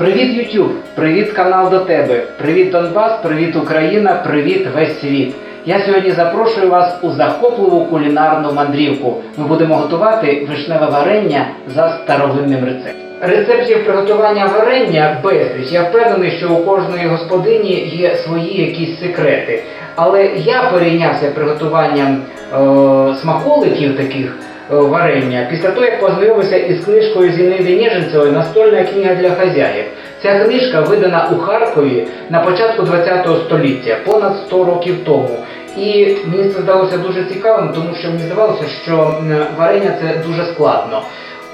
Привіт, YouTube! Привіт, канал до тебе! Привіт, Донбас! Привіт, Україна! Привіт, весь світ! Я сьогодні запрошую вас у захопливу кулінарну мандрівку. Ми будемо готувати вишневе варення за старовинним рецептом. Рецептів приготування варення безліч. Я впевнений, що у кожної господині є свої якісь секрети. Але я перейнявся приготуванням е, смаколиків таких варення після того, як познайомився із книжкою Зіниди Ніженцевої Настольна книга для хазяїв. Ця книжка видана у Харкові на початку ХХ століття, понад 100 років тому. І мені це здалося дуже цікавим, тому що мені здавалося, що варення це дуже складно.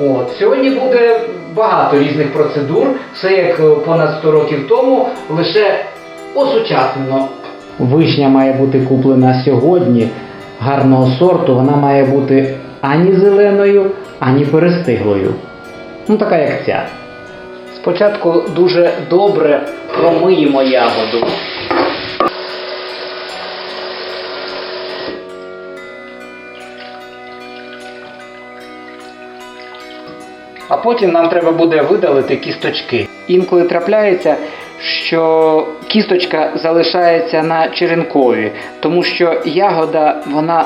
От сьогодні буде багато різних процедур, все як е, понад 100 років тому, лише осучаснено. Вишня має бути куплена сьогодні гарного сорту, вона має бути ані зеленою, ані перестиглою. Ну, така як ця. Спочатку дуже добре промиємо ягоду. А потім нам треба буде видалити кісточки. Інколи трапляється, що кісточка залишається на черенкові, тому що ягода, вона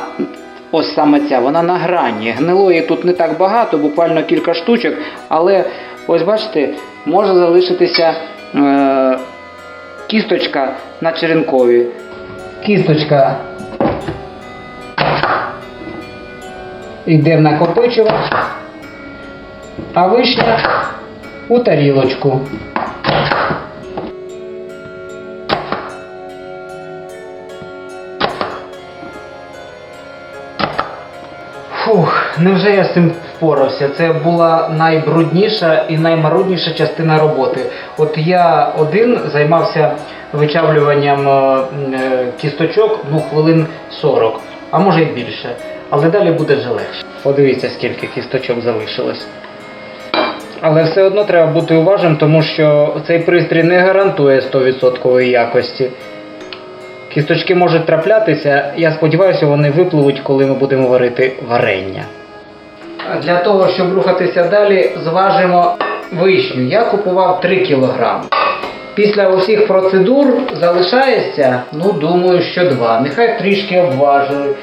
ось саме ця, вона на грані. Гнилої тут не так багато, буквально кілька штучок, але ось бачите, може залишитися е- кісточка на черенкові. Кісточка йде в накопичувач а вишня у тарілочку. Невже я з цим впорався? Це була найбрудніша і наймарудніша частина роботи. От я один займався вичавлюванням е, е, кісточок ну, хвилин 40, а може й більше. Але далі буде вже легше. Подивіться, скільки кісточок залишилось. Але все одно треба бути уважним, тому що цей пристрій не гарантує 100% якості. Кісточки можуть траплятися, я сподіваюся, вони випливуть, коли ми будемо варити варення. Для того, щоб рухатися далі, зважимо вишню. Я купував 3 кг. Після усіх процедур залишається, ну думаю, що 2. Нехай трішки обважили.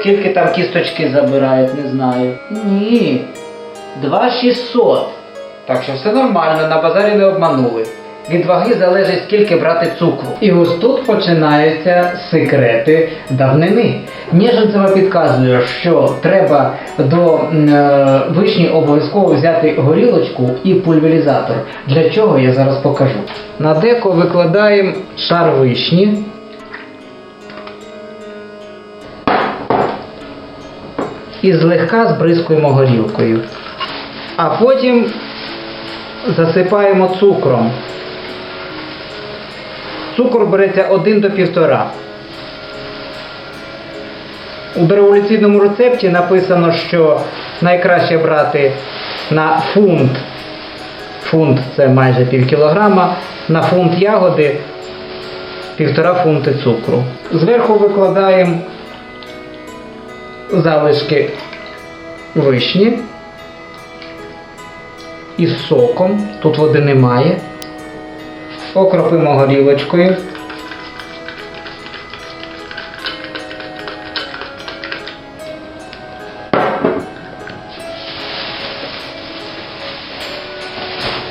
Скільки там кісточки забирають, не знаю. Ні. 2600. Так що все нормально, на базарі не обманули. Від ваги залежить скільки брати цукру. І ось тут починаються секрети давнини. Ніженцева підказує, що треба до е, вишні обов'язково взяти горілочку і пульверізатор. Для чого я зараз покажу. На деко викладаємо шар вишні. І злегка збризкуємо горілкою. А потім засипаємо цукром. Цукор береться 1 до 1,5. У дореволюційному рецепті написано, що найкраще брати на фунт. Фунт це майже пів кілограма, на фунт ягоди півтора фунти цукру. Зверху викладаємо залишки вишні із соком. Тут води немає. Окропимо горілочкою.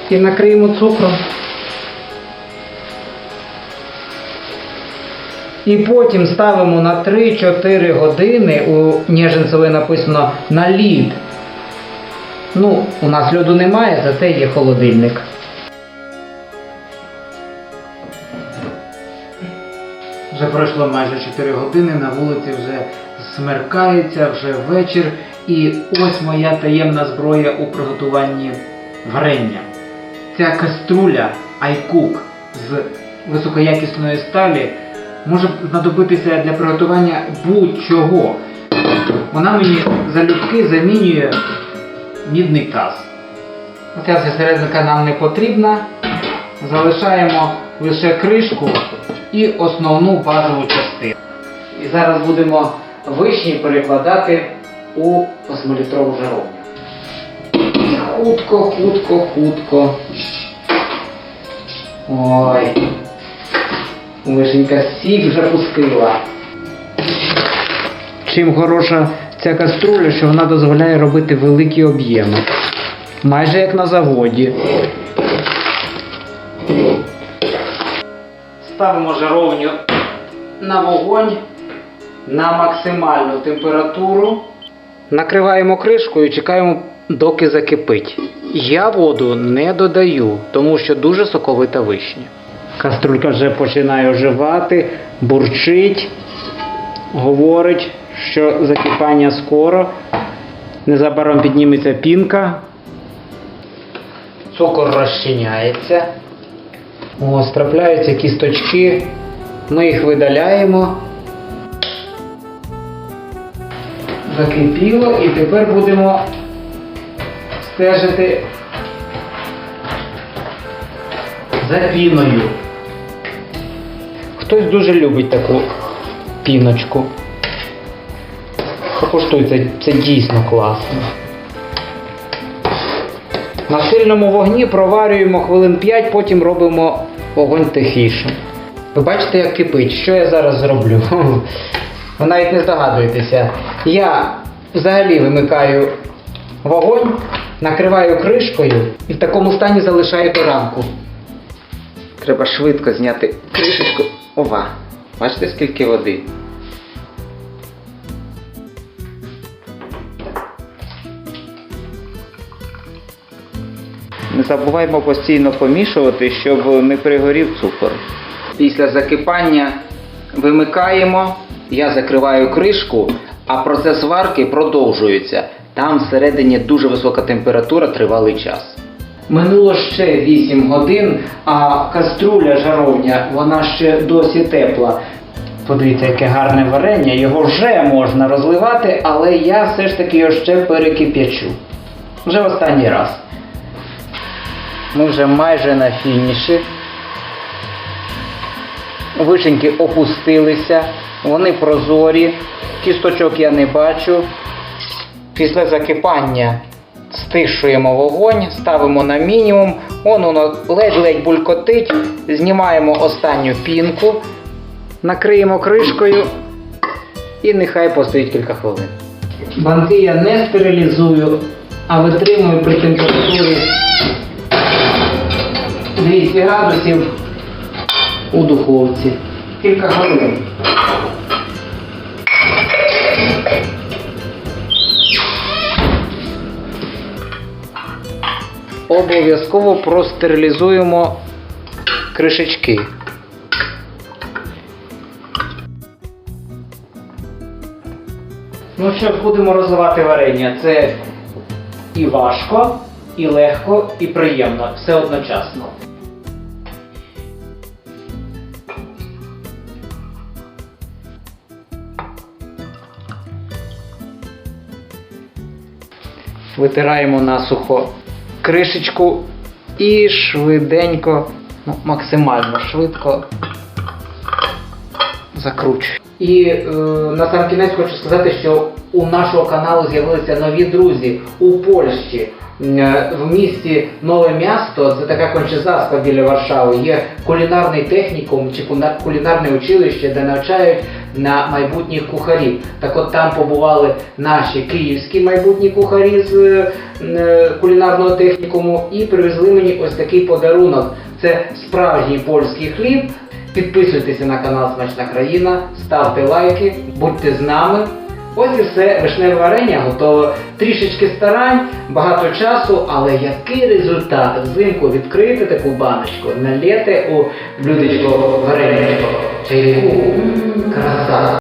І накриємо цукром. І потім ставимо на 3-4 години, у Ніженцевої написано на лід. Ну, у нас льоду немає, зате є холодильник. Вже пройшло майже 4 години, на вулиці вже смеркається, вже вечір. І ось моя таємна зброя у приготуванні варення. Ця каструля iCook з високоякісної сталі може знадобитися для приготування будь-чого. Вона мені залюбки замінює мідний таз. Оця вся серединка нам не потрібна. Залишаємо лише кришку і основну базову частину. І зараз будемо вишні перекладати у 8-літрову жаровню. Хутко, хутко, хутко Ой. Вишенька сік вже пустила. Чим хороша ця каструля, що вона дозволяє робити великі об'єми. Майже як на заводі. Ставимо жаровню на вогонь на максимальну температуру. Накриваємо кришкою і чекаємо, доки закипить. Я воду не додаю, тому що дуже соковита вишня. Каструлька вже починає оживати, бурчить, говорить, що закипання скоро. Незабаром підніметься пінка. Цукор розчиняється. Ось, трапляються кісточки. Ми їх видаляємо. Закипіло і тепер будемо стежити за піною. Хтось дуже любить таку піночку. Покуштуй, це, це дійсно класно. На сильному вогні проварюємо хвилин 5, потім робимо вогонь тихіше. Ви бачите, як кипить. Що я зараз зроблю? Ви навіть не здогадуєтеся. Я взагалі вимикаю вогонь, накриваю кришкою і в такому стані залишаю до ранку. Треба швидко зняти кришечку. Ова. Бачите, скільки води? Забуваємо постійно помішувати, щоб не пригорів цукор. Після закипання вимикаємо, я закриваю кришку, а процес варки продовжується. Там всередині дуже висока температура тривалий час. Минуло ще 8 годин, а каструля жаровня, вона ще досі тепла. Подивіться, яке гарне варення, його вже можна розливати, але я все ж таки його ще перекип'ячу. Вже останній раз. Ми вже майже на фініші. Вишеньки опустилися, вони прозорі, кісточок я не бачу. Після закипання стишуємо вогонь, ставимо на мінімум, он воно ледь-ледь булькотить, знімаємо останню пінку, накриємо кришкою і нехай постоїть кілька хвилин. Банки я не стерилізую, а витримую при температурі 200 градусів у духовці. Кілька хвилин. Обов'язково простерилізуємо кришечки. Ну що будемо розливати варення. Це і важко, і легко, і приємно. Все одночасно. Витираємо насухо кришечку і швиденько, ну, максимально швидко закручуємо. І е, на сам кінець хочу сказати, що у нашого каналу з'явилися нові друзі у Польщі. Е, В місті Нове Місто, це така кончезаспа біля Варшави, є кулінарний технікум чи кулінарне училище, де навчають на майбутніх кухарів. Так от там побували наші київські майбутні кухарі з е, е, кулінарного технікуму і привезли мені ось такий подарунок. Це справжній польський хліб. Підписуйтеся на канал Смачна країна, ставте лайки, будьте з нами. Ось і все, вишневе варення готове. Трішечки старань, багато часу, але який результат? Взимку відкрити таку баночку, налєте у блюдечко вареничко, чайку, краса.